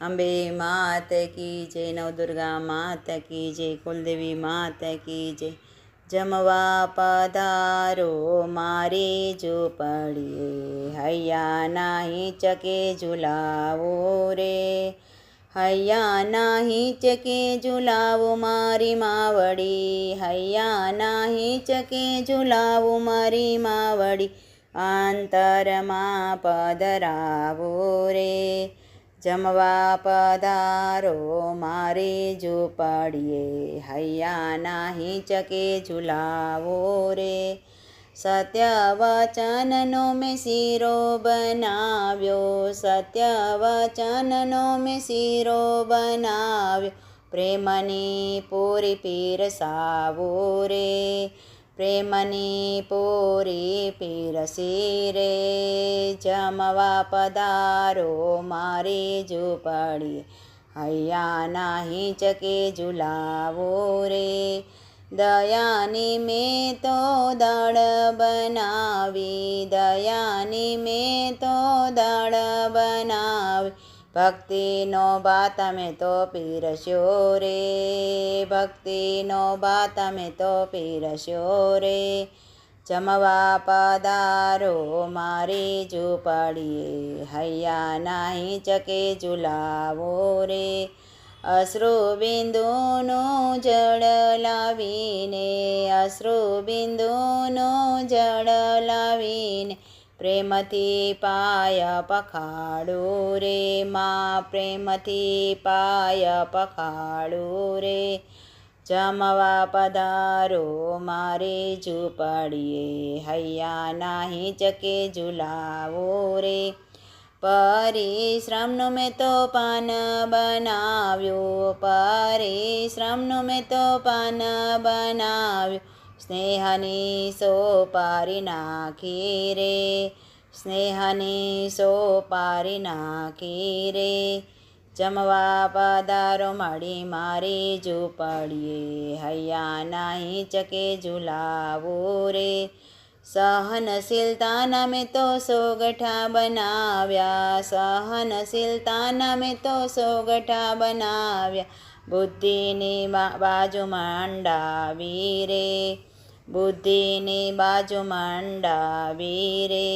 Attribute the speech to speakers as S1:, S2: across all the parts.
S1: અંબે માત કી જય નવદુર્ગા માત કી જય કુલદેવી માત કી જય. જમવા પધારો, મારે જો પડીએ, હૈયા નાહી ચકે ઝુલાવો રે. હૈયા નાહી ચકે ઝુલાવો મારી માવડી. હૈયા નાહી ચકે ઝુલાવો મારી માવડી. અંતરમાં પધરાવો રે. જમવા પધારો મારે ઝૂંપડીએ હૈયા નાહી ચકે ઝુલાવો રે. સત્ય વચનનો મેં શીરો બનાવ્યો સત્ય વચનનો મેં શીરો બનાવ્યો. પ્રેમની પૂરી પીરસાવો રે. પ્રેમની પૂરી પીરસી રે જમવા પધારો મારી ઝૂંપડીએ હૈયા નાહી ચકે ઝુલાવો રે દયાની મેં તો દાળ બનાવી દયાની મેં તો દાળ બનાવી ભક્તિનો બા તમે તો પીરસ્યો રે. ભક્તિનો બા તમે તો પીરસ્યો રે. જમવા પધારો, મારી ઝૂંપડીએ. હૈયા નાહી ચકે ઝુલાવો રે. અશ્રુ બિંદુનું જળ લાવીને, અશ્રુ બિંદુનું જળ લાવીને પ્રેમથી પાય પખાડું રે મા પ્રેમથી પાય પખાડું રે જમવા પધારો મારે ઝૂંપડીએ હૈયા નાહી ચકે ઝુલાવો રે પરિશ્રમનું મેં તો પાન બનાવ્યું પરિશ્રમનું મેં તો પાન બનાવ્યું સ્નેહની સોપારી નાખી રે. સ્નેહની સોપારી નાખી રે. જમવા પધારો, મળી મારી ઝૂંપડીએ. હૈયા નાહી ચકે ઝુલાવો રે. સહનશીલતાના મેં તો સોગઠા બનાવ્યા. સહનશીલતાના મેં તો સોગઠા બનાવ્યા. બુદ્ધિની બાજુ માંડાવી રે. બુદ્ધિની બાજુ મંડાવી રે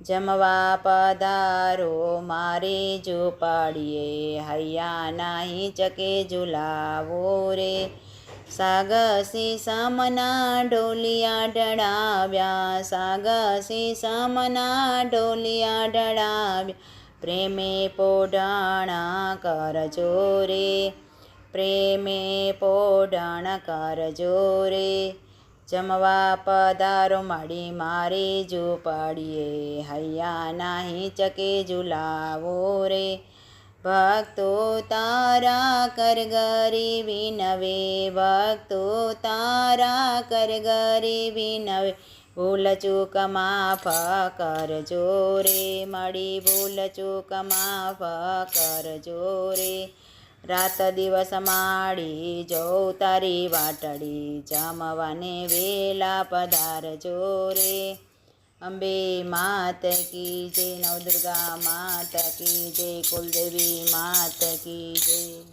S1: જમવા પધારો મારે ઝૂંપડીએ હૈયા નાહી ચકે ઝુલાવો રે સાગસી સમના ઢોલિયા ઢળાવ્યા સાગસી સમના ઢોલિયા ઢળાવ્યા પ્રેમે પોઢાણા કરજો રે પ્રેમે પોઢાણ કરજો રે જમવા પધારો મારે મારી ઝૂંપડીએ હૈયા નાહી ચકે ઝુલાવો રે. ભક્તો તારા કર ગરીબી નવે ભક્તો તારા કર ગરીબી નવે ભૂલ ચૂક માફ કરજો રે. મળી ભૂલ ચૂક માફ કરજો રે. રાત દિવસ માડી જો તારી વાટડી જમવાને વેલા પધાર રે. અંબે માત કી જય નવદુર્ગા માત કી જય કુલદેવી માત કી જય.